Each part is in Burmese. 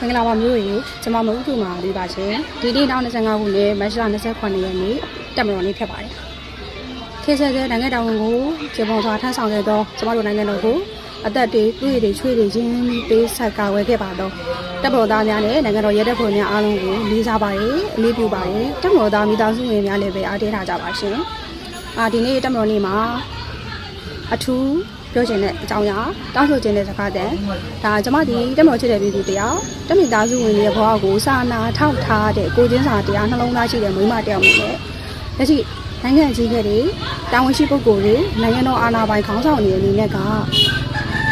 မင်္ဂလာပါမျိုးရေကျွန်မမဟုတ်သူမှာလေးပါရှင်ဒီနေ့နောက်25ခုနှစ်မတ်လ29ရက်နေ့တက်မတော်နေ့ဖြစ်ပါတယ်ခေတ်ဆက်တဲ့နိုင်ငံတော်ဝန်ကိုကျေပွန်စွာထမ်းဆောင်ခဲ့သောကျမတို့နိုင်ငံတော်ကိုအသက်တွေတွေးတွေချွေးတွေချင်းပေးဆက်ကာဝယ်ခဲ့ပါတော့တပ်မတော်သားများနဲ့နိုင်ငံတော်ရဲတပ်ဖွဲ့များအားလုံးကိုလေးစားပါတယ်အလေးပြုပါတယ်တပ်မတော်သားမိသားစုဝင်များလည်းပဲအားပေးထားကြပါရှင်အာဒီနေ့တပ်မတော်နေ့မှာအထူး ပြောချင်တဲ့အကြောင်းအရာတောင်းဆိုခြင်းတဲ့စကားတဲ့ဒါကျမဒီတက်မတော်ချစ်တဲ့ပြည်သူတရားတမိသားစုဝင်တွေရဲ့ဘဝကိုစာနာထောက်ထားတဲ့ကိုချင်းစာတရားနှလုံးသားရှိတဲ့မိမတယောက်မျိုးနဲ့လက်ရှိနိုင်ငံကြီးခဲ့တွေတာဝန်ရှိပုဂ္ဂိုလ်တွေနိုင်ငံတော်အာဏာပိုင်ခေါင်းဆောင်တွေအနေနဲ့က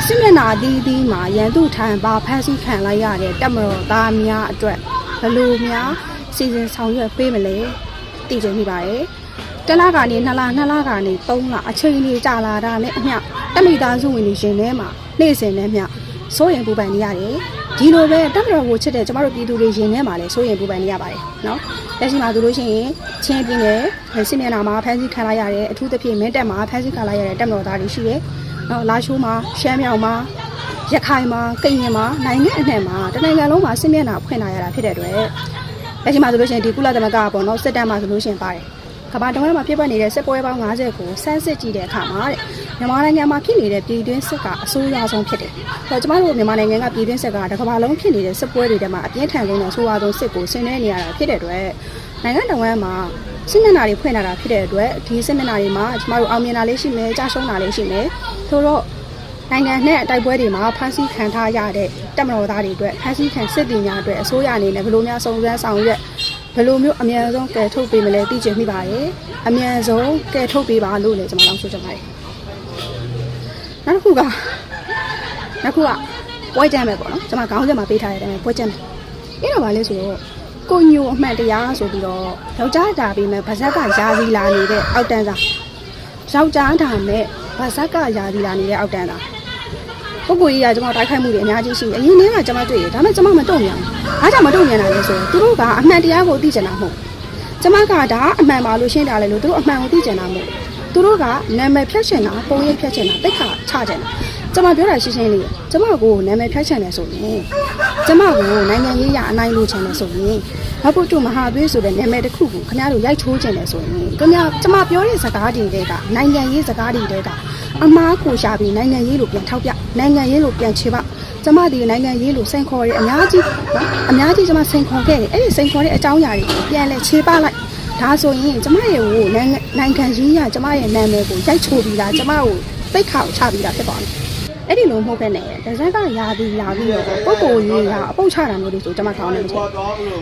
စစ်မျက်နှာအသီးသီးမှာရန်သူထံပါဖမ်းဆီးခံလိုက်ရတဲ့တက်မတော်သားများအတွက်ဘယ်လိုများစီစဉ်ဆောင်ရွက်ပေးမလဲသိချင်မိပါတယ် တလကနေ2လ2လကနေ3လအချိန်ကြီးကြာလာတာနဲ့အမျှတမိသားစုဝင်တွေရှင်ထဲမှာနေ့စဉ်နဲ့မျှစိုးရင်ပူပန်နေရတယ်ဒီလိုပဲတက်မတော်ကိုချစ်တဲ့ကျမတို့ပြည်သူတွေရှင်ထဲမှာလည်းစိုးရင်ပူပန်နေရပါတယ်နော်လက်ရှိမှာဆိုလို့ရှိရင်ချင်းပြင်းနယ်စစ်မျက်နှာမှာဖမ်းဆီးခံလိုက်ရတဲ့အထူးသဖြင့်မင်းတပ်မှာဖမ်းဆီးခံလိုက်ရတဲ့တက်မတော်သားတွေရှိတယ်နော်လာရှိုးမှာရှမ်းမြောင်မှာရခိုင်မှာကိန်းရင်မှာနိုင်ငံအနှံ့မှာတနိုင်ငံလုံးမှာစစ်မျက်နှာဖွင့်လာရတာဖြစ်တဲ့အတွက်လက်ရှိမှာဆိုလို့ရှိရင်ဒီကုလသမဂ္ဂကပေါ့နော်စစ်တပ်မှာဆိုလို့ရှိရင်ပါတယ် ကမ္ဘာတဝန်းမှာဖြစ်ပနေတဲ့စစ်ပွဲပေါင်း90ကိုစမ်းစစ်ကြည့်တဲ့အခါမှာတဲ့မြန်မာနိုင်ငံမှာဖြစ်နေတဲ့ပြည်တွင်းစစ်ကအဆိုးရွားဆုံးဖြစ်တယ်။ဆိုတော့ကျမတို့မြန်မာနိုင်ငံကပြည်တွင်းစစ်ကတစ်ကမ္ဘာလုံးဖြစ်နေတဲ့စစ်ပွဲတွေထဲမှာအပြင်းထန်ဆုံးနဲ့ဆိုးရွားဆုံးစစ်ကိုဆင်နွှဲနေရတာဖြစ်တဲ့အတွက်နိုင်ငံတော်ဝန်မှာစစ်မျက်နှာတွေဖွင့်လာတာဖြစ်တဲ့အတွက်ဒီစစ်မျက်နှာတွေမှာကျမတို့အောင်မြင်တာလေးရှိမယ်ကြာရှုံးတာလေးရှိမယ်။ဆိုတော့နိုင်ငံနဲ့တိုက်ပွဲတွေမှာဖမ်းဆီးခံထားရတဲ့တပ်မတော်သားတွေအတွက်ဖမ်းဆီးခံစစ်တီများအတွက်အစိုးရအနေနဲ့ဘယ်လိုများစုံစမ်းဆောင်ရွက် ဘယ်လိုမျိုးအမြန်ဆုံးကယ်ထုတ်ပေးမလဲသိချင်မိပါတယ်။အမြန်ဆုံးကယ်ထုတ်ပေးပါလို့လည်းကျွန်တော်တောင်းဆိုချင်ပါတယ်။နောက်တစ်ခုကနောက်တစ်ခုကပွဲကြမ်းပဲပေါ့နော်ကျွန်မခေါင်းဆက်မှာပေးထားတဲ့အတိုင်းပွဲကြမ်းတယ်အဲ့တော့ဗာလဲဆိုတော့ကိုညိုအမှန်တရားဆိုပြီးတော့ယောက်ျားဒါပေမဲ့ဗဇက်ကယာစီလာနေတဲ့အောက်တန်းသားယောက်ျားဒါမဲ့ဗဇက်ကယာစီလာနေတဲ့အောက်တန်းသားပုဂ္ဂိုလ်ကြီးကကျွန်မတိုက်ခိုက်မှုတွေအများကြီးရှိတယ်အရင်ကကျွန်မတွေ့ရဒါပေမဲ့ကျွန်မမတုံ့ပြန်ဘူး အားကြောင့်မတုံ့ပြန်တာလဲဆိုတော့သူတို့ကအမှန်တရားကိုသိချင်တာမဟုတ်ကျွန်မကဒါအမှန်ပါလို့ရှင်းတာလေလို့သူတို့အမှန်ကိုသိချင်တာမဟုတ်သူတို့ကနာမည်ဖြတ်ချင်တာပုံရိပ်ဖြတ်ချင်တာတိတ်ခါချချင်တာကျွန်မပြောတာရှင်းရှင်းလေးကျွန်မကိုနာမည်ဖြတ်ချင်တယ်ဆိုရင်ကျွန်မကိုနိုင်ငံရေးရအနိုင်လို့ချင်တယ်ဆိုရင်နောက်ဖို့တူမဟာသွေးဆိုတဲ့နာမည်တစ်ခုကိုခင်ဗျားတို့ရိုက်ချိုးချင်တယ်ဆိုရင်ခင်ဗျာကျွန်မပြောတဲ့စကားတွေတဲကနိုင်ငံရေးစကားတွေတဲကအမားကိုရှာပြီးနိုင်ငံရေးလို့ပြန်ထောက်ပြနိုင်ငံရေးလို့ပြန်ချေပ ကျမဒီနိုင်ငံရေးလို့စိန်ခေါ်ရဲအများကြီးနော်အများကြီးကျမစိန်ခေါ်ခဲ့တယ်အဲ့ဒီစိန်ခေါ်တဲ့အကြောင်းအရာတွေကိုပြန်လဲခြေပလိုက်ဒါဆိုရင်ကျမရဲ့ကိုနိုင်ငံနိုင်ငံရေးရကျမရဲ့နာမည်ကိုရိုက်ချိုးပြီးတာကျမကိုသိခါကိုချပြီးတာဖြစ်ပါမယ်အဲ့ဒီလိုမဟုတ်ပဲနဲ့ဒဇက်ကယာပြီးလာပြီးတော့ပုံကိုရေးရအပုတ်ချတာမျိုးတွေဆိုကျမကောင်းနေတယ်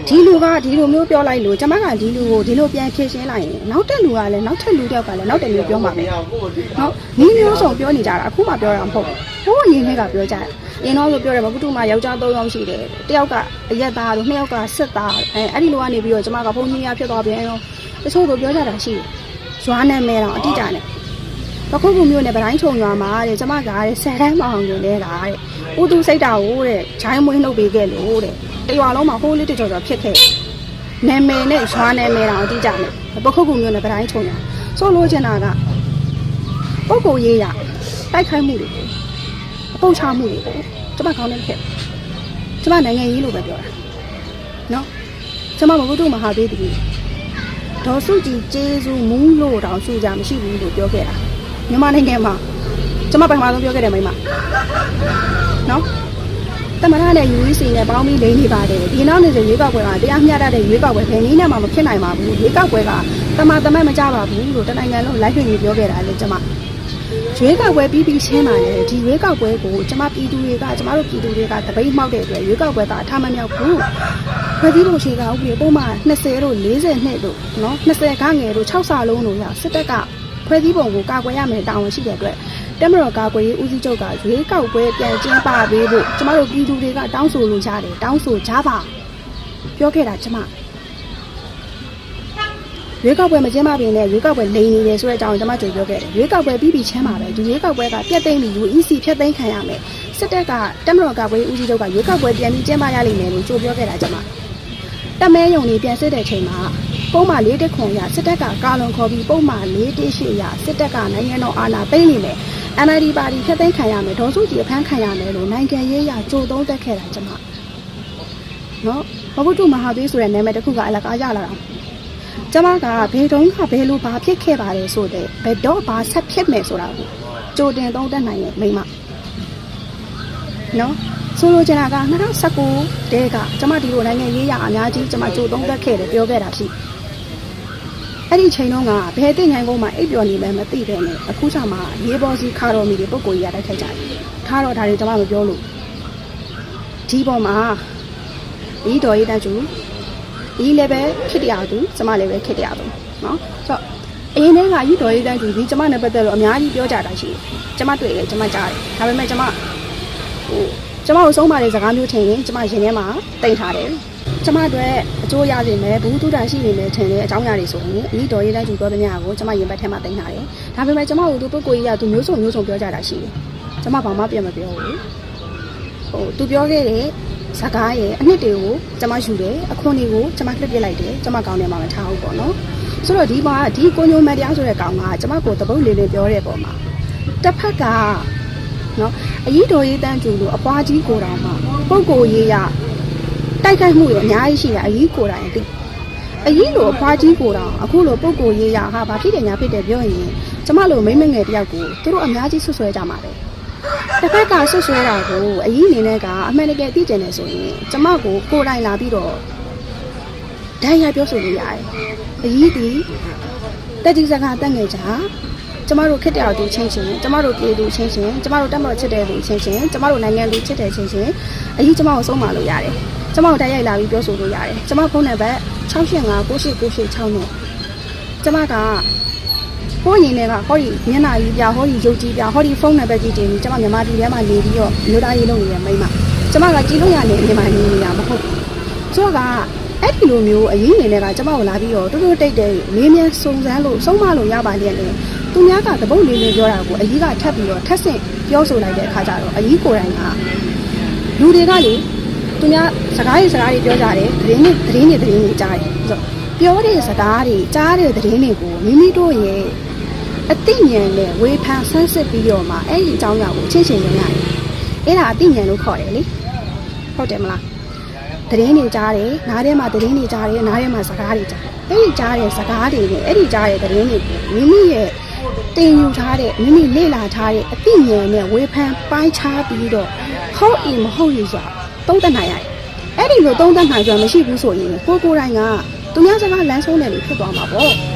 ဒီလူကဒီလိုမျိုးပြောလိုက်လို့ကျမကဒီလူကိုဒီလိုပြန်ဖြေရှင်းလိုက်ရင်နောက်တက်လူကလည်းနောက်ထက်လူတယောက်ကလည်းနောက်တက်လူပြောမှာပဲနော်နီးမျိုးစုံပြောနေကြတာအခုမှပြောတာမဟုတ်ဘူးဟိုးအရင်ကပြောကြတယ် အင်းတော့ဆိုပြောတယ်မပုတုမယောက်ျား၃ယောက်ရှိတယ်တယောက်ကအရက်သားတို့နှစ်ယောက်ကစစ်သားအဲအဲ့ဒီလိုကနေပြီးတော့ကျမကဘုံကြီးရဖြစ်သွားပြန်ရောတချို့တို့ပြောကြတာရှိတယ်ရွာနာမည်တော့အတိအကျနဲ့ပခုတ်ကူမျိုးနဲ့ဗတိုင်းချုံရွာမှာတဲ့ကျမကတဲ့ဆယ်တန်းမအောင်နေလဲတာတဲ့ဦးသူစိတ်တာကိုတဲ့ဂျိုင်းမွေးနှုတ်ပေးခဲ့လို့တဲ့တရွာလုံးမှာဟိုးလေးတကြော်ကြော်ဖြစ်ခဲ့နာမည်နဲ့ရွာနာမည်တော့အတိအကျနဲ့ပခုတ်ကူမျိုးနဲ့ဗတိုင်းချုံရွာဆိုလို့ချင်တာကပုဂ္ဂိုလ်ရေးရတိုက်ခိုက်မှုတွေအ ပုတ်ချမှုတွေကိုကျမကောင်းနေခဲ့ကျမနိုင်ငံရေးလို့ပဲပြောတာနော်ကျမမဟုတ်တော့မဟာသေးတည်းဒေါ်စုကြည်ကျေးဇူးမူးလို့တောင်စုကြမရှိဘူးလို့ပြောခဲ့တာမြန်မာနိုင်ငံမှာကျမပထမဆုံးပြောခဲ့တယ်မိမနော်တမရနဲ့ UEC နဲ့ပေါင်းပြီးလိမ့်နေပါတယ်ဒီနောက်နေဆိုရွေးကောက်ပွဲကတရားမျှတတဲ့ရွေးကောက်ပွဲဘယ်နည်းနဲ့မှမဖြစ်နိုင်ပါဘူးရွေးကောက်ပွဲကတမတမတ်မကြပါဘူးလို့တနိုင်ငံလုံးလိုက်ထွင်ပြီးပြောခဲ့တာလေကျမ ရွေးကောက်ပွဲပြီးပြီးချင်းပါလေဒီရွေးကောက်ပွဲကိုကျမပြည်သူတွေကကျမတို့ပြည်သူတွေကတပိတ်မှောက်တဲ့အတွက်ရွေးကောက်ပွဲကအထမမြောက်ဘူးဖွဲ့စည်းပုံခြေကဥပဒေပုံမှန်20တို့40နှစ်တို့နော်20ခငယ်တို့6ဆလုံးတို့ရစစ်တပ်ကဖွဲ့စည်းပုံကိုကာကွယ်ရမယ်တာဝန်ရှိတဲ့အတွက်တက်မတော်ကာကွယ်ရေးဦးစီးချုပ်ကရွေးကောက်ပွဲပြန်ကျင်းပပေးဖို့ကျမတို့ပြည်သူတွေကတောင်းဆိုလို့ရတယ်တောင်းဆိုကြပါပြောခဲ့တာကျမ ရွေးကောက်ပွဲမကျင်းပပြင်နဲ့ရွေးကောက်ပွဲလိန်နေတယ်ဆိုတဲ့အကြောင်းကျွန်မကြိုပြောခဲ့တယ်ရွေးကောက်ပွဲပြီးပြီးချမ်းပါပဲဒီရွေးကောက်ပွဲကပြတ်သိမ်းပြီး UEC ဖြတ်သိမ်းခံရမယ်စစ်တပ်ကတက်မတော်ကာကွယ်ရေးဦးစီးချုပ်ကရွေးကောက်ပွဲပြန်ပြီးကျင်းပရလိမ့်မယ်လို့ကြိုပြောခဲ့တာကျွန်မတက်မဲယုံနေပြန်စစ်တဲ့ချိန်မှာပုံမှန်၄တက်ခွန်ရစစ်တပ်ကကာလွန်ခေါ်ပြီးပုံမှန်၄တက်ရှိရစစ်တပ်ကနိုင်ငံတော်အာဏာသိမ်းနေမယ် NLD ပါတီဖြတ်သိမ်းခံရမယ်ဒေါ်စုကြည်အဖမ်းခံရမယ်လို့နိုင်ငံရေးအရကြိုသုံးသက်ခဲ့တာကျွန်မနော်မဘုဒ္ဓမဟာသေးဆိုတဲ့နာမည်တစ်ခုကအလကားရလာတာ ကျမကဘယ်တုန်းကဘယ်လိုဘာဖြစ်ခဲ့ပါတယ်ဆိုတဲ့ဘယ်တော့ဘာဆက်ဖြစ်မယ်ဆိုတာကိုကြိုတင်သုံးသပ်နိုင်တဲ့မိမနော်ဆိုလိုချင်တာက2019တဲကကျမဒီလိုနိုင်ငံရေးရအများကြီးကျမကြိုသုံးသပ်ခဲ့တယ်ပြောခဲ့တာရှိအဲ့ဒီချိန်တုန်းကဘယ်တင်ငန်းကုန်းမှာအိပ်ပျော်နေမှမသိတဲ့နဲ့အခုချိန်မှာရေးပေါ်စီခါတော်မီတွေပုံကိုကြီးရတိုက်ခိုက်ကြတယ်ထားတော့ဒါတွေကျမမပြောလို့ဒီပေါ်မှာဒီတော်ရေးတန်းကျူ ဒီလည်းပဲခစ်တရားသူကျမလည်းပဲခစ်တရားသူနော်ဆိုတော့အရင်တည်းကဤတော်ရေးတန်းကျူဒီကျမနဲ့ပတ်သက်လို့အများကြီးပြောကြတာရှိတယ်ကျမတွေ့တယ်ကျမကြားတယ်ဒါပေမဲ့ကျမဟိုကျမကိုဆုံးမတဲ့စကားမျိုးထင်ရင်ကျမရင်ထဲမှာတိတ်ထားတယ်ကျမအတွက်အကျိုးရစေမယ်ဘူးတူတာရှိနေမယ်ထင်တဲ့အကြောင်းအရာတွေဆိုရင်အဤတော်ရေးတန်းကျူပြောတဲ့များကိုကျမရင်ဘတ်ထဲမှာတိတ်ထားတယ်ဒါပေမဲ့ကျမကိုသူပုဂ္ဂိုလ်ကြီးကသူမျိုးစုံမျိုးစုံပြောကြတာရှိတယ်ကျမဘာမှပြန်မပြောဘူးဟိုသူပြောခဲ့တဲ့ စကားရဲ့အနှစ်တွေကိုကျမယူတယ်အခွန်တွေကိုကျမလှည့်ပြလိုက်တယ်ကျမကောင်းတယ်မှာမထားဘူးပေါ့နော်ဆိုတော့ဒီမှာဒီကိုညိုမန်တရားဆိုတဲ့ကောင်ကကျမကိုတပုတ်လေးလေးပြောတဲ့ပုံမှာတစ်ဖက်ကနော်အကြီးတော်ရေးတန်းကျူလို့အပွားကြီးကိုတော်မှာပုတ်ကိုရေးရတိုက်ခိုက်မှုတွေအများကြီးရှိတယ်အကြီးကိုတိုင်သိအကြီးလိုအပွားကြီးကိုတော်အခုလိုပုတ်ကိုရေးရဟာဘာဖြစ်တယ်ညာဖြစ်တယ်ပြောရင်ကျမလိုမိမ့်မငယ်တယောက်ကိုသူတို့အများကြီးဆွဆွဲကြမှာပဲ တစ်ဖက်ကဆွဆွဲတာကိုအရင်အနေနဲ့ကအမှန်တကယ်သိကျင်နေဆိုရင်ကျမကိုကိုယ်တိုင်လာပြီးတော့ဒိုင်ရပြောဆိုလို့ရတယ်။အရင်ဒီတက်ကြီးစကားတက်ငယ်ကြကျမတို့ခက်တဲ့သူချင်းချင်းကျမတို့ပြည်သူချင်းချင်းကျမတို့တက်မတော်ချစ်တဲ့သူချင်းချင်းကျမတို့နိုင်ငံလူချစ်တဲ့ချင်းချင်းအရင်ကျမကိုဆုံးမလို့ရတယ်။ကျမကိုတိုက်ရိုက်လာပြီးပြောဆိုလို့ရတယ်။ကျမဖုန်းနံပါတ်6859896နဲ့ကျမက ဟိုရင်တွေကဟောဒီမျက်နှာကြီးပြဟောဒီရုပ်ကြီးပြဟောဒီဖုန်းနံပါတ်ကြီးတင်ပြီးကျမမြန်မာပြည်ထဲမှာနေပြီးတော့မြို့သားရေးလုပ်နေတဲ့မိန်းမကျမကကြည်လို့ရနေအပြင်မှာနေနေတာမဟုတ်ဘူးဆိုတော့ကအဲ့ဒီလိုမျိုးအရင်နေတွေကကျမကိုလာပြီးတော့တူတူတိတ်တိတ်မင်းမြန်စုံစမ်းလို့ဆုံးမလို့ရပါလေလေသူများကတပုတ်လေးလေးပြောတာကိုအကြီးကထပ်ပြီးတော့ထပ်ဆင့်ပြောဆိုလိုက်တဲ့အခါကျတော့အကြီးကိုယ်တိုင်ကလူတွေကလေသူများစကားတွေစကားတွေပြောကြတယ်သတင်းတွေသတင်းတွေသတင်းတွေကြားတယ်ဆိုတော့ပြောတဲ့စကားတွေကြားတဲ့သတင်းတွေကိုမိမိတို့ရဲ့ အသိဉာဏ်နဲ့ဝေဖန်ဆန်းစစ်ပြီးတော့မှအဲ့ဒီအကြောင်းအရာကိုချင်းချင်းရရတယ်။အဲ့ဒါအသိဉာဏ်လို့ခေါ်တယ်လေ။ဟုတ်တယ်မလား။သတင်းတွေကြားတယ်၊နားထဲမှာသတင်းတွေကြားတယ်၊နားထဲမှာစကားတွေကြားတယ်။အဲ့ဒီကြားတဲ့စကားတွေနဲ့အဲ့ဒီကြားတဲ့သတင်းတွေကိုမိမိရဲ့တင်ယူထားတဲ့မိမိလေ့လာထားတဲ့အသိဉာဏ်နဲ့ဝေဖန်ပိုင်းခြားပြီးတော့ဟုတ်အင်မဟုတ်ရင်ဆိုတာသုံးသပ်နိုင်ရတယ်။အဲ့ဒီလိုသုံးသပ်နိုင်ကြမရှိဘူးဆိုရင်ကိုကိုယ်တိုင်ကသူများစကားလမ်းဆုံးတယ်လို့ဖြစ်သွားမှာပေါ့။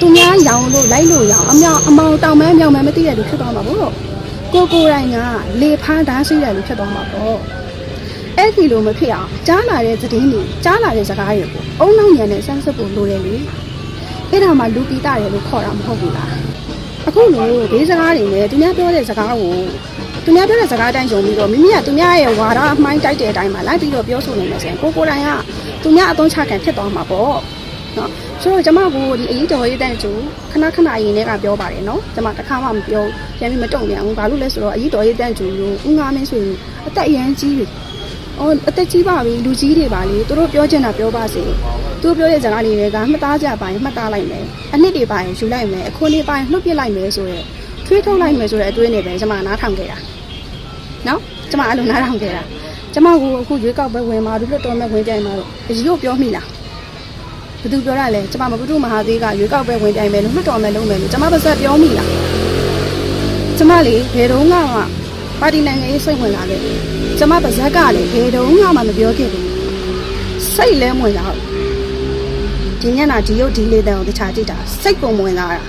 သူများရောင်လို့လိုက်လို့ရောင်အမြောင်အမောင်တောင်မဲမြောင်မဲမသိတဲ့လူဖြစ်သွားမှာပေါ့ကိုကိုယ်တိုင်ကလေဖန်းဓာတ်ရှိတဲ့လူဖြစ်သွားမှာပေါ့အဲ့ဒီလိုမဖြစ်အောင်ကြားလာတဲ့သတင်းတွေကြားလာတဲ့စကားတွေကိုအုံနောက်ညံနဲ့စမ်းစစ်ဖို့လိုတယ်လေအဲ့ဒါမှလူပိတာတယ်လို့ခေါ်တာမဟုတ်ဘူးလားအခုလိုဒီစကားတွေနဲ့သူများပြောတဲ့စကားကိုသူများပြောတဲ့စကားအတိုင်းယုံပြီးတော့မိမိကသူများရဲ့ဝါဒအမှိုင်းတိုက်တဲ့အတိုင်းမှာလိုက်ပြီးတော့ပြောဆိုနေမယ်ဆိုရင်ကိုကိုယ်တိုင်ကသူများအသုံးချခံဖြစ်သွားမှာပေါ့နော် ဆိုတော့ကျမကဒီအရေးတော်ရေးတန်းကျူခဏခဏအရင်ထဲကပြောပါတယ်နော်ကျမတစ်ခါမှမပြောပြန်ပြီးမတုံပြန်ဘူးဘာလို့လဲဆိုတော့အရေးတော်ရေးတန်းကျူကိုဦးငါမင်းဆိုအသက်အရန်ကြီးပြီအော်အသက်ကြီးပါပြီလူကြီးတွေပါလေသူတို့ပြောချင်တာပြောပါစေသူတို့ပြောတဲ့စကားလေးတွေကမှတ်သားကြပါရင်မှတ်သားလိုက်မယ်အနှစ်တွေပါရင်ယူလိုက်မယ်အခွန်တွေပါရင်နှုတ်ပြလိုက်မယ်ဆိုတော့ထွေးထုတ်လိုက်မယ်ဆိုတဲ့အတွင်းတွေပဲကျမနားထောင်ခဲ့တာနော်ကျမအဲ့လိုနားထောင်ခဲ့တာကျမကအခုရွေးကောက်ပွဲဝင်မှာလို့တော်မဲ့ဝင်ကြိုင်မှာတော့အကြီးကိုပြောမိလား ဘသူပြောရလဲကျမမပုထုမဟာသေးကရွေးကောက်ပွဲဝင်ပြိုင်မယ်လို့မှတ်တော်မယ်လုံးမယ်လို့ကျမပါစက်ပြောမိလားကျမလေဘယ်တော့မှပါတီနိုင်ငံရေးစိတ်ဝင်လာခဲ့ကျမပါဇက်ကလည်းဘယ်တော့မှမပြောခဲ့ဘူးစိတ်လဲဝင်လာဒီညနာဒီရုပ်ဒီလေးတန်းကိုတခြားကြည့်တာစိတ်ပုံဝင်လာတာ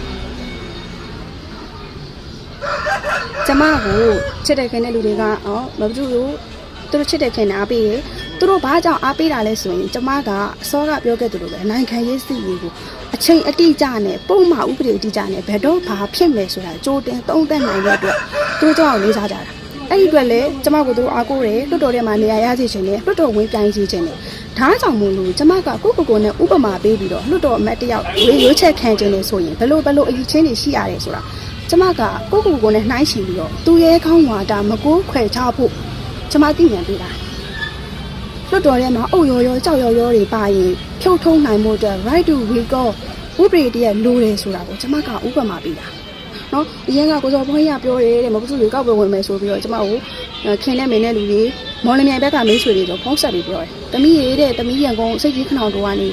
ကျမကိုချစ်တဲ့ခင်တဲ့လူတွေကအော်မပုထုကို သူတို့ချစ်တဲ့ခင်နဲ့အားပေးရသူတို့ဘာကြောင့်အားပေးတာလဲဆိုရင်ကျမကအစောကပြောခဲ့သလိုပဲနိုင်ခံရေးစီရေးကိုအချိန်အတိအကျနဲ့ပုံမှန်ဥပဒေအတိအကျနဲ့ဘယ်တော့ဘာဖြစ်မယ်ဆိုတာကြိုးတင်သုံးသပ်နိုင်တဲ့အတွက်သူတို့ကြောင့်လေးစားကြတာအဲ့ဒီအတွက်လည်းကျမကသူအားကိုးတယ်လွတ်တော်ထဲမှာနေရာရစီခြင်းနဲ့လွတ်တော်ဝင်ပြိုင်စီခြင်းနဲ့ဒါကြောင့်မို့လို့ကျမကကိုကိုကိုနဲ့ဥပမာပေးပြီးတော့လွတ်တော်အမတ်တယောက်ရွေးရွေးချက်ခံခြင်းနဲ့ဆိုရင်ဘလို့ဘလို့အရေးချင်းတွေရှိရတယ်ဆိုတာကျမကကိုကိုကိုနဲ့နှိုင်းချပြီးတော့သူရဲကောင်းဝါဒမကိုးခွဲချဖို့ ကျမသိဉာဏ်ပေးတာလွတ်တော်ထဲမှာအုတ်ရော်ရောကြောက်ရော်ရော်တွေပါရင်ဖြုတ်ထုံးနိုင်မှုအတွက် right to recall ဥပဒေတည်းလိုတယ်ဆိုတာကိုကျွန်မကဥပမာပေးတာနော်အရင်ကကိုစောဘွန်းကြီးကပြောတယ်တဲ့မပစုတွေကောက်ပဲဝင်မယ်ဆိုပြီးတော့ကျမကိုခင်တဲ့မင်းတဲ့လူတွေမော်လမြိုင်ဘက်ကမိတ်ဆွေတွေဆိုဖုန်းဆက်ပြီးပြောတယ်တမီးရေးတဲ့တမီးရန်ကုန်စိတ်ကြီးခဏတော်ကနေ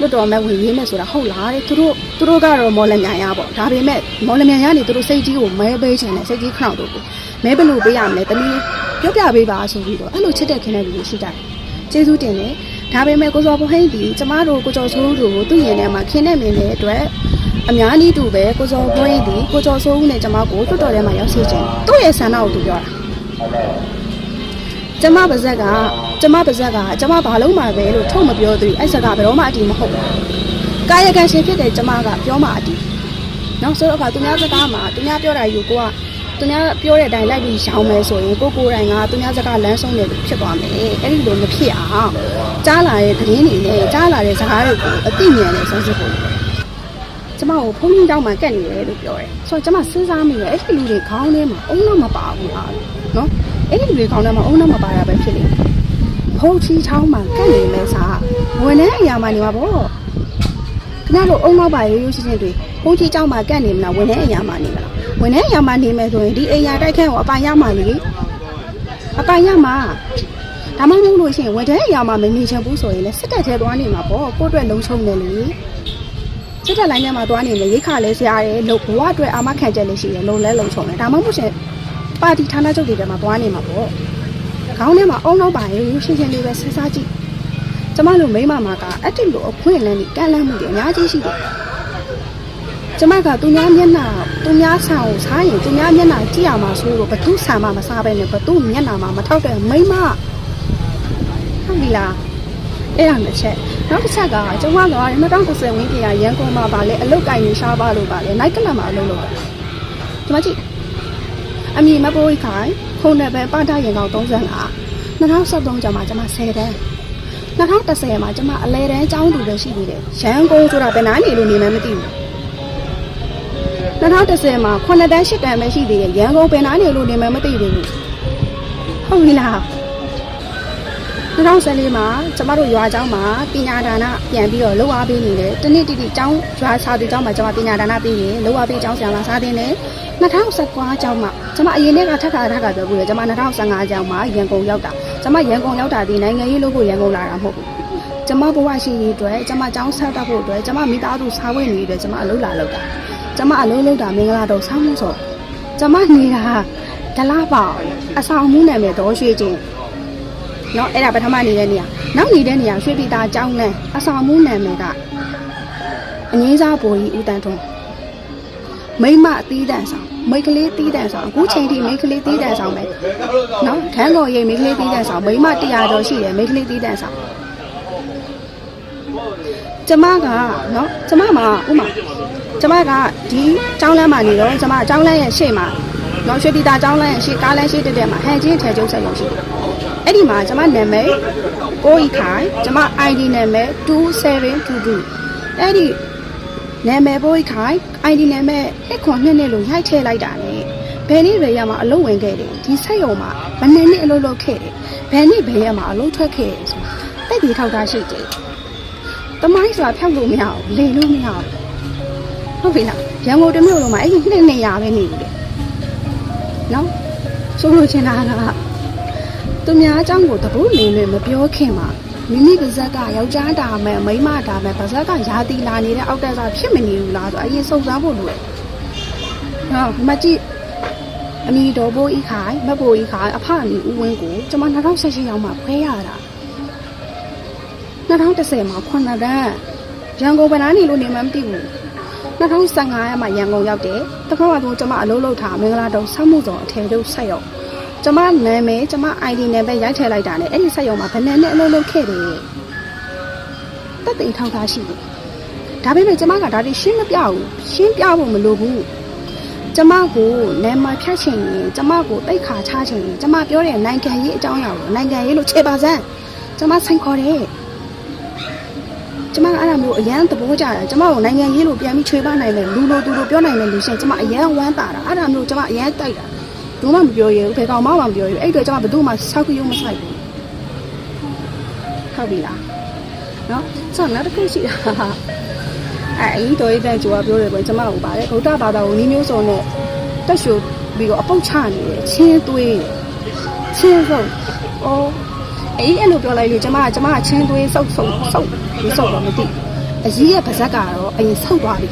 လွတ်တော်မဲ့ဝင်ရေးမယ်ဆိုတာဟုတ်လားတဲ့သူတို့သူတို့ကတော့မော်လမြိုင်ရပေါ့ဒါပေမဲ့မော်လမြိုင်ကနေသူတို့စိတ်ကြီးကိုမဲပေးချင်တယ်စိတ်ကြီးခဏတော်ကိုမဲဘလို့ပေးရမလဲတမီး ပြောပြပေးပါဆိုပြီးတော့အဲ့လိုချစ်တဲ့ခင်တဲ့လူတွေရှိကြတယ်ကျေးဇူးတင်တယ်ဒါပေမဲ့ကိုစောဘွန်းကြီးဒီကျမတို့ကိုကျော်ဆိုးတို့ကိုသူ့ရင်ထဲမှာခင်တဲ့မင်းတဲ့အတွက်အများကြီးတူပဲကိုစောဘွင်းဒီကိုကျော်စိုးဦးနဲ့ကျမကိုတွတ်တော်ထဲမှာရောက်စေချင်သူ့ရဲ့ဆန္ဒကိုသူပြောတာကျမပါဇက်ကကျမပါဇက်ကကျမဘာလုံးမှာပဲလို့ထုတ်မပြောသေးဘူးအဲ့စကားဘယ်တော့မှအတီးမဟုတ်ဘူးကာယကံရှင်ဖြစ်တဲ့ကျမကပြောမှအတီးနောက်ဆိုတော့အခါသူများစကားမှာသူများပြောတာယူကိုက သူများပြောတဲ့အတိုင်းလိုက်ပြီးရှောင်းမယ်ဆိုရင်ကိုကိုယ်တိုင်ကသူများစကားလမ်းဆုံးတယ်လို့ဖြစ်သွားမယ်အဲ့ဒီလိုမဖြစ်အောင်ကြားလာတဲ့သတင်းတွေနဲ့ကြားလာတဲ့စကားတွေကိုအသိဉာဏ်နဲ့စဉ်းစားဖို့ကျမကိုဖုန်းကြီးတောင်းမှကတ်နေတယ်လို့ပြောတယ်။ဆိုတော့ကျမစဉ်းစားမိတယ်အဲ့ဒီလူတွေခေါင်းထဲမှာအုံတော့မပါဘူးဟာနော်။အဲ့ဒီလူတွေခေါင်းထဲမှာအုံတော့မပါတာပဲဖြစ်နေတယ်။ဖုန်းကြီးချောင်းမှကတ်နေမယ်စားဝန်ထမ်းအရာမှနေမှာပေါ့။ခင်ဗျားတို့အုံတော့ပါရိုးရိုးရှင်းရှင်းတွေဖုန်းကြီးချောင်းမှကတ်နေမလားဝန်ထမ်းအရာမှနေမလား။ ဝန်ထမ်းအရာမှနေမယ်ဆိုရင်ဒီအိမ်ယာတိုက်ခန်းကိုအပိုင်ရမှာလေ။အပိုင်ရမှာဒါမှမဟုတ်လို့ရှိရင်ဝန်ထမ်းအရာမှမနေချင်ဘူးဆိုရင်လည်းစစ်တပ်ထဲသွားနေမှာပေါ့ကိုယ့်အတွက်လုံချုံတယ်လေ။စစ်တပ်လိုင်းထဲမှာသွားနေမယ်ရိခါလဲဆရာတယ်လို့ဘဝအတွက်အာမခံချက်လေးရှိတယ်လုံလဲလုံချုံတယ်ဒါမှမဟုတ်ရှင်ပါတီဌာနချုပ်တွေထဲမှာသွားနေမှာပေါ့ခေါင်းထဲမှာအုံနောက်ပါရေရှင်းရှင်းလေးပဲစဉ်းစားကြည့်ကျမတို့မိမမာကအဲ့ဒီလိုအခွင့်အလမ်းကြီးကန့်လန့်မှုတွေအများကြီးရှိတယ် ကျမကသူများမျက်နှာသူများဆံကိုစားရင်သူများမျက်နှာကြည့်ရမှာဆိုတော့ဘသူဆံမှမစားပဲနဲ့ဘသူမျက်နှာမှမထောက်တဲ့မိမဟုတ်ပြီလားအဲ့ဒါတစ်ချက်နောက်တစ်ချက်ကကျွန်မက2010ဝင်းပြည်ကရန်ကုန်မှာပါလေအလုတ်ကင်နေရှားပါလို့ပါလေနိုင်ကလပ်မှာအလုပ်လုပ်တာဒီမှာကြည့်အမည်မပိုးခိုင်ခုံနယ်ပဲပါတာရင်ကောင်35 2013ကျမှကျွန်မ10တန်း2010မှာကျွန်မအလဲတန်းចောင်းတူပဲရှိသေးတယ်ရန်ကုန်ဆိုတာဘယ်နားနေလို့နေမှမသိဘူး 2010မှာ9တန်း10တန်းပဲရှိသေးတယ်ရန်ကုန်ဘယ်နားနေလို့နေမှမသိသေးဘူးဟုတ်ပြီလား2014မှာကျမတို့ရွာကျောင်းမှာပညာဒါနပြန်ပြီးတော့လှုပ်အားပေးနေတယ်။တနေ့တိတိကျောင်းရွာစာသူကျောင်းမှာကျမပညာဒါနပေးနေလှုပ်အားပေးကျောင်းဆရာလာစားတင်တယ်။2019ကျောင်းမှာကျမအရင်ကထက်ခါထက်ခါပြောပြီးတော့ကျမ2015ကျောင်းမှာရန်ကုန်ရောက်တာ။ကျမရန်ကုန်ရောက်တာဒီနိုင်ငံရေးလို့ကိုရန်ကုန်လာတာမဟုတ်ဘူး။ကျမဘဝရှိရေးအတွက်ကျမကျောင်းဆက်တက်ဖို့အတွက်ကျမမိသားစုစားဝတ်နေအတွက်ကျမအလုပ်လာလုပ်တာ။ ကျမအလုံးလောက်တာမင်္ဂလာတော့ဆောင်းမှုဆိုကျမနေတာဒလားပေါအဆောင်မှုနာမည်တော့ရွှေချင်းနော်အဲ့ဒါပထမနေတဲ့နေရာနောက်နေတဲ့နေရာရွှေပြည်သားကျောင်းလန်းအဆောင်မှုနာမည်ကအငိမ့်စားဘူကြီးဦးတန်းထွန်းမိမအသီးတန်ဆောင်မိကလေးတီးတန်ဆောင်အခုချိန်ထိမိကလေးတီးတန်ဆောင်ပဲနော်ခန်းတော်ရိပ်မိကလေးတီးတန်ဆောင်မိမ100ကျော်ရှိတယ်မိကလေးတီးတန်ဆောင်ကျမကနော်ကျမမှာဥမာ ကျမကဒီကျောင်းလမ်းမှာနေတော့ကျမကျောင်းလမ်းရဲ့ရှေ့မှာနော်ရွှေတီတာကျောင်းလမ်းရဲ့ရှေ့ကားလမ်းရှေ့တက်တက်မှာဟန်ချင်းထဲကျုပ်ဆက်ရုံရှိတယ်အဲ့ဒီမှာကျမနာမည်ကိုဤခိုင်ကျမ ID နာမည်2722အဲ့ဒီနာမည်ကိုဤခိုင် ID နာမည်1ခွန်2နဲ့လို့ရိုက်ထည့်လိုက်တာနဲ့ဘယ်နေ့ဘယ်ရမှာအလုပ်ဝင်ခဲ့တယ်ဒီဆက်ရုံမှာဘယ်နှစ်နဲ့အလုပ်လုပ်ခဲ့တယ်ဘယ်နေ့ဘယ်ရမှာအလုပ်ထွက်ခဲ့တယ်ဆိုတက်ပြီးထောက်တာရှိတယ်တမိုင်းဆိုတာဖြောက်လို့မရဘူးလေလို့မရဘူး ဟုတ်ပြီလားရန်ကုန်တစ်မြို့လုံးမှာအဲ့ဒီနှစ်နှစ်ရပဲနေပြီလေနော်ဆိုလို့ချင်တာကသူများအကြောင်းကိုတပုတ်နေနဲ့မပြောခင်မှာမိမိပါဇက်ကယောက်ျားတာမယ်မိန်းမတာမယ်ပါဇက်ကယာတီလာနေတဲ့အောက်တက်စားဖြစ်မနေဘူးလားဆိုအရင်စုံစမ်းဖို့လိုတယ်။နော်မကြည့်အမီတော်ဘိုးဤခိုင်မဘိုးဤခိုင်အဖအမီဦးဝင်းကိုကျွန်မ2018ရောက်မှဖွဲရတာ2010မှာ9တန်းရန်ကုန်ဗနာနေလို့နေမှမသိဘူး 2015ရက်မှာရန်ကုန်ရောက်တယ်တခါမှတော့ကျွန်မအလုပ်လုပ်ထားမင်္ဂလာတုံဆောက်မှုဆောင်အထည်ချုပ်ဆက်ရောက်ကျမနာမည်ကျမ ID နဲ့ပဲရိုက်ထည့်လိုက်တာနဲ့အဲ့ဒီစက်ရုံမှာဘယ်နဲ့နဲ့အလုပ်လုပ်ခဲ့တယ်တက်သိထောက်ထားရှိတယ်ဒါပေမဲ့ကျမကဒါတွေရှင်းမပြဘူးရှင်းပြဖို့မလိုဘူးကျမကိုနာမဖြတ်ချင်ရင်ကျမကိုတိတ်ခါချချင်ရင်ကျမပြောတဲ့နိုင်ငံရေးအကြောင်းအရာကိုနိုင်ငံရေးလို့ခြေပါစမ်းကျမဆိုင်ခေါ်တယ် ကျမကအဲ့ဒါမျိုးအရန်သဘောကျတယ်ကျမကိုနိုင်ငံရေးလို့ပြန်ပြီးခြေပါနိုင်တယ်လူလိုသူလိုပြောနိုင်တယ်လူရှင်ကျမအရန်ဝမ်းသာတာအဲ့ဒါမျိုးကျမအရန်တိုက်တာဘူးမှမပြောရဘူးဘယ်ကောင်မှမပြောရဘူးအဲ့အတော့ကျွန်မဘယ်သူမှဆောက်ကြရုံမဆိုင်ဘူးဟုတ်ပြီလားနော်ဆိုတော့နောက်တစ်ခုရှိတာကအဲအရင်တော်ရေးတဲ့ဂျိုကပြောတယ်ကွကျမကိုပါတယ်ဗုဒ္ဓဘာသာကိုနီးမျိုးစုံနဲ့တက်ရှူပြီးတော့အပုတ်ချနေတယ်ချင်းသွေးချင်းစုပ်အော် အေးအဲ့လိုပြောလိုက်လို့ကျမကကျမကချင်းသွေးစုပ်စုပ်စုပ်ဒီစုပ်တော့မသိအကြီးရဲ့ပါဇက်ကတော့အရင်ဆုပ်သွားပြီ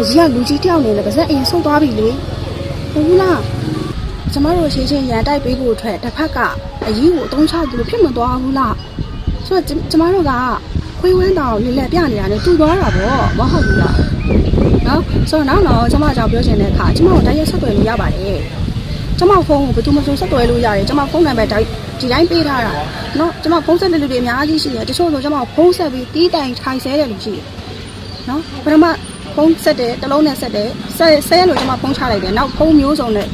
အကြီးကလူကြီးတယောက်နေတယ်ပါဇက်အရင်ဆုပ်သွားပြီလေဟုတ်ဘူးလားကျမတို့ရှင်းရှင်းရန်တိုက်ပေးဖို့အတွက်တစ်ဖက်ကအကြီးကိုအသုံးချသူလို့ဖြစ်မသွားဘူးလားဆိုတော့ကျမတို့ကခွေးဝန်းတောင်လေးလက်ပြနေတာနဲ့တူသွားတာပေါ့မဟုတ်ဘူးလားနော်ဆိုတော့နောက်တော့ကျမအကြောင်းပြောချင်တဲ့အခါကျမတို့တိုက်ရိုက်ဆက်သွယ်လို့ရပါတယ် ကျမဖုန်းကိုဘယ်သူမှမဆိုဆက်သွယ်လို့ရတယ်ကျမဖုန်းနံပါတ်တိုင်းဒီတိုင်းပေးထားတာနော်ကျမဖုန်းဆက်တဲ့လူတွေအများကြီးရှိတယ်တချို့ဆိုကျမဖုန်းဆက်ပြီးတီးတိုင်ထိုင်ဆဲတဲ့လူရှိတယ်နော်ပထမဖုန်းဆက်တယ်တစ်လုံးနဲ့ဆက်တယ်ဆက်ဆဲလို့ကျမဖုန်းချလိုက်တယ်နောက်ဖုန်းမျိုးစုံနဲ့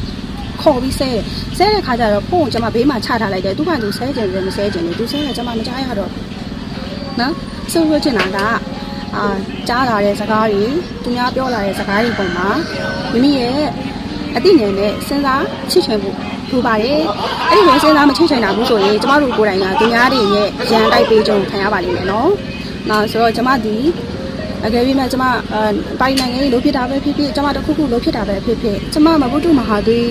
ခေါ်ပြီးဆဲတယ်ဆဲတဲ့ခါကျတော့ဖုန်းကိုကျမဘေးမှာချထားလိုက်တယ်သူကသူဆဲကြတယ်မဆဲကြတယ်သူဆဲတယ်ကျမမကြားရတော့နော်ဆိုလို့ချင်တာကအာကြားလာတဲ့စကားတွေသူများပြောလာတဲ့စကားတွေပုံမှာမိမိရဲ့ အသိဉာဏ်နဲ့စဉ်းစားချစ်ချင်ဖို့ထူပါတယ်အဲ့ဒီလိုစဉ်းစားမချစ်ချင်တာဘူးဆိုရင်ကျမတို့ကိုယ်တိုင်ကသူများတွေရဲ့ရန်တိုက်ပေးကြုံခံရပါလိမ့်မယ်နော်နောက်ဆိုတော့ကျမဒီ အကယ်၍မှကျမအပိုင်နိုင်ငံရေးလို့ဖြစ်တာပဲဖြစ်ဖြစ်ကျမတခုခုလို့ဖြစ်တာပဲဖြစ်ဖြစ်ကျမမဘုဒ္ဓမဟာသွေး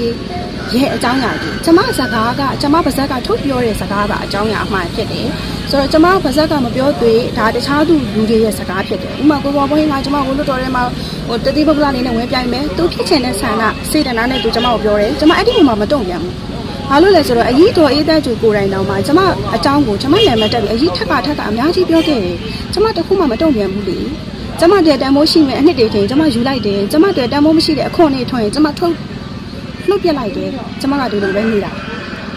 ရဲ့အကြောင်းအရာကြီးကျမစကားကကျမပါဇက်ကထုတ်ပြောတဲ့စကားကအကြောင်းအရာအမှန်ဖြစ်တယ်ဆိုတော့ကျမပါဇက်ကမပြောသေးဒါတခြားသူလူတွေရဲ့စကားဖြစ်တယ်ဥမာကိုပေါ်ဘွင်းကကျမကိုလွတ်တော်ထဲမှာဟိုတတိပုဂ္ဂလအနေနဲ့ဝင်ပြိုင်မယ်သူဖြစ်ချင်တဲ့ဆန္ဒစေတနာနဲ့သူကျမကိုပြောတယ်ကျမအဲ့ဒီပုံမှာမတုံ့ပြန်ဘူးဘာလို့လဲဆိုတော့အကြီးတော်အေးသက်ကျူကိုယ်တိုင်တောင်မှကျမအကြောင်းကိုကျမနာမည်တက်ပြီးအကြီးထက်ကထက်ကအများကြီးပြောခဲ့တယ်ကျမတခုမှမတုံ့ပြန်ဘူးလေ ကျမတည်းတန်မိုးရှိမယ်အနှစ်တည်းတည်းကျမယူလိုက်တယ်ကျမတည်းတန်မိုးမရှိတဲ့အခွန်နဲ့ထွင်ကျမထုတ်လှုပ်ပြလိုက်တယ်ကျမကဒီလိုပဲနေတာ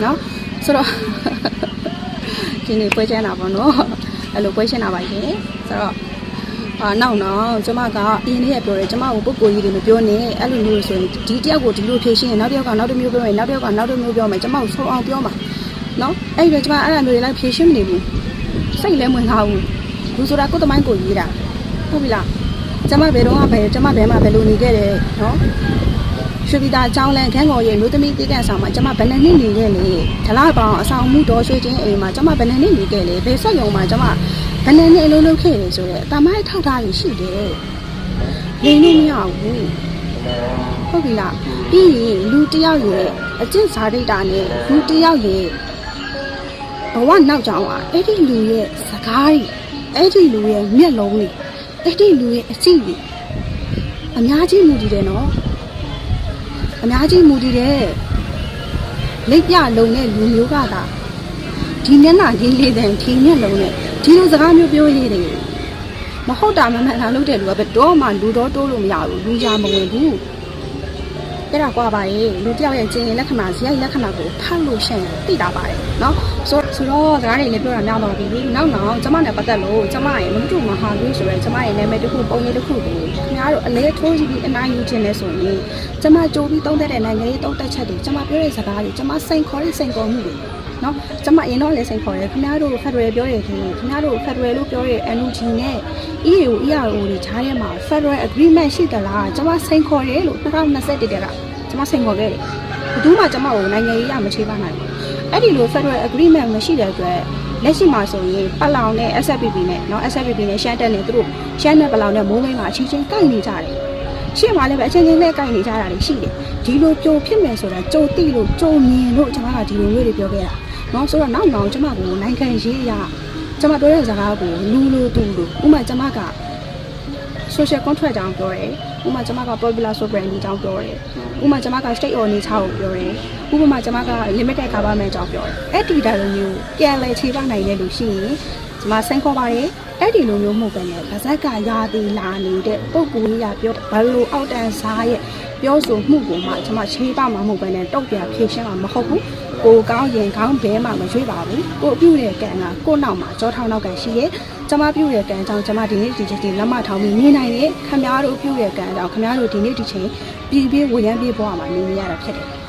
နော်ဆိုတော့ဒီနေ့ပွဲချမ်းတာပေါ့နော်အဲ့လိုပွဲရှင်းတာပါရှင်ဆိုတော့အာနောက်တော့ကျမကအရင်နေ့ကပြောတယ်ကျမကိုပုဂ္ဂိုလ်ကြီးတွေမပြောနဲ့အဲ့လိုမျိုးဆိုရင်ဒီတယောက်ကိုဒီလိုဖြေရှင်းရင်နောက်တစ်ယောက်ကနောက်တစ်မျိုးပြောရင်နောက်တစ်ယောက်ကနောက်တစ်မျိုးပြောမယ်ကျမကိုဆုံးအောင်ပြောမှာနော်အဲ့ဒီတော့ကျမအဲ့လိုမျိုးတွေလိုက်ဖြေရှင်းမနေဘူးစိတ်လည်းမဝင်ထားဘူးလူဆိုတာကိုယ်တမိုင်းကိုရေးတာ ဟုတ်ပြီလားကျမဘယ်တော့မှဘယ်ကျမဘယ်မှဘယ်လိုနေခဲ့တယ်နော်ရွှေပြည်သာအကြောင်းလန်းခန်းတော်ရဲ့မျိုးသမီးတိကန်ဆောင်မှာကျမဘယ်နှစ်နှစ်နေခဲ့လဲဒလားပေါင်အဆောင်မှုတော်ရွှေချင်းအိမ်မှာကျမဘယ်နှစ်နှစ်နေခဲ့လဲဘယ်ဆက်ယုံမှာကျမဘယ်နှစ်နှစ်အလုံးလုံးခဲ့တယ်ဆိုတော့တာမိုင်းထောက်ထားရရှိတယ်နေလို့မရဘူးဟုတ်ပြီလားပြီးရင်လူတစ်ယောက်ရဲ့အကျင့်စာရိတ္တာနဲ့လူတစ်ယောက်ရဲ့ဘဝနောက်ကြောင်อ่ะအဲ့ဒီလူရဲ့စကားတွေအဲ့ဒီလူရဲ့မျက်လုံးတွေ အဲ့ဒီလူရဲ့အကြည့်တွေအများကြီးမူတည်တယ်နော်အများကြီးမူတည်တယ်လက်ပြလုံတဲ့လူမျိုးကသာဒီမျက်နှာကြီးလေးတဲ့ဒီမျက်လုံးနဲ့ဒီလိုစကားမျိုးပြောရည်တယ်မဟုတ်တာမမှန်တာလုပ်တဲ့လူကဘယ်တော့မှလူတော့တိုးလို့မရဘူးလူကြမဝင်ဘူးအဲ့ဒါကွာပါရဲ့လူတယောက်ရဲ့ကျင်လက္ခဏာဇယိုက်လက္ခဏာကိုဖတ်လို့ရှိရင်သိတာပါတယ်เนาะ ဆိုဆိုတော့စကားတွေလည်းပြောတာများတော့ပြီနောက်နောက်ကျမနဲ့ပတ်သက်လို့ကျမရဲ့မတူမဟာလူဆိုရဲကျမရဲ့နာမည်တစ်ခုပုံရိပ်တစ်ခုကိုခင်ဗျားတို့အလဲထိုးကြည့်ပြီးအနားယူခြင်းလဲဆိုရင်ကျမကြိုးပြီးတုံးသက်တဲ့နိုင်ငံရေးတုံးသက်ချက်တွေကျမပြောတဲ့စကားတွေကျမစိန်ခေါ်တဲ့စိန်ခေါ်မှုတွေနော်ကျမအရင်တော့လည်းစိန်ခေါ်တယ်ခင်ဗျားတို့ဖက်ဒရယ်ပြောတဲ့ခင်ခင်ဗျားတို့ဖက်ဒရယ်လို့ပြောတဲ့ NUG နဲ့ EU ERO တွေခြားထဲမှာ Federal Agreement ရှိသလားကျမစိန်ခေါ်တယ်လို့2021တည်းကကျမစိန်ခေါ်ခဲ့တယ်ဘယ်သူမှကျမကိုနိုင်ငံရေးရမချေပနိုင်ဘူး အဲ့ဒီလို Federal Agreement မရှိတဲ့အတွက်လက်ရှိမှာဆိုရင်ပလောင်နဲ့ SFPP နဲ့เนาะ SFPP နဲ့ရှမ်းတက်နဲ့သူတို့ရှမ်းနဲ့ပလောင်နဲ့မိုးမိန်းကအချင်းချင်းကိုက်နေကြတယ်ရှေ့မှာလည်းပဲအချင်းချင်းနဲ့ကိုက်နေကြတာတွေရှိတယ်ဒီလိုကြုံဖြစ်မယ်ဆိုတာကြုံတိလို့ကြုံမြင်လို့ကျမကဒီလိုမျိုးတွေပြောခဲ့တာเนาะဆိုတော့နောက်နောက်ကျမကိုနိုင်ငံရေးအရာကျမပြောတဲ့စကားကိုလူလူတူလူဥမာကျမက social contract တောင်ပြောတယ်ဥပမာကျွန်မက popular sovereignty တောင်ပြောတယ်ဥပမာကျွန်မက state or nature ကိုပြောတယ်ဥပမာကျွန်မက limited government တောင်ပြောတယ်အဲ့ဒီဒါလိုမျိုးပြန်လဲခြေပနိုင်တဲ့လူရှိရင် ကျွန်မစိန်ခေါ်ပါတယ်အဲ့ဒီလိုမျိုးမဟုတ်ပဲနဲ့ဗဇက်ကရာသီလာနေတဲ့ပုံကူကြီးကပြောဘလို့အောက်တန်းစားရဲ့ပြောဆိုမှုကိုမှကျွန်မခြေပမှာမဟုတ်ပဲနဲ့တုတ်ပြန်ဖြေရှင်းမှာမဟုတ်ဘူးကိုကောင်းရင်ကောင်းဘဲမှမရွေးပါဘူးကိုအပြုတ်တဲ့ကံကကိုနောက်မှာကြောထောင်းနောက်ကရှိရဲ့ကျမပြုတ်တဲ့ကံကြောင့်ကျမဒီနေ့ဒီချိန်ဒီလက်မထောင်ပြီးနေနိုင်တယ်ခမများတို့ပြုတ်တဲ့ကံကြောင့်ခမများတို့ဒီနေ့ဒီချိန်ပြည်ပြေးဝရမ်းပြေးပေါ်မှာနေနေရတာဖြစ်တယ်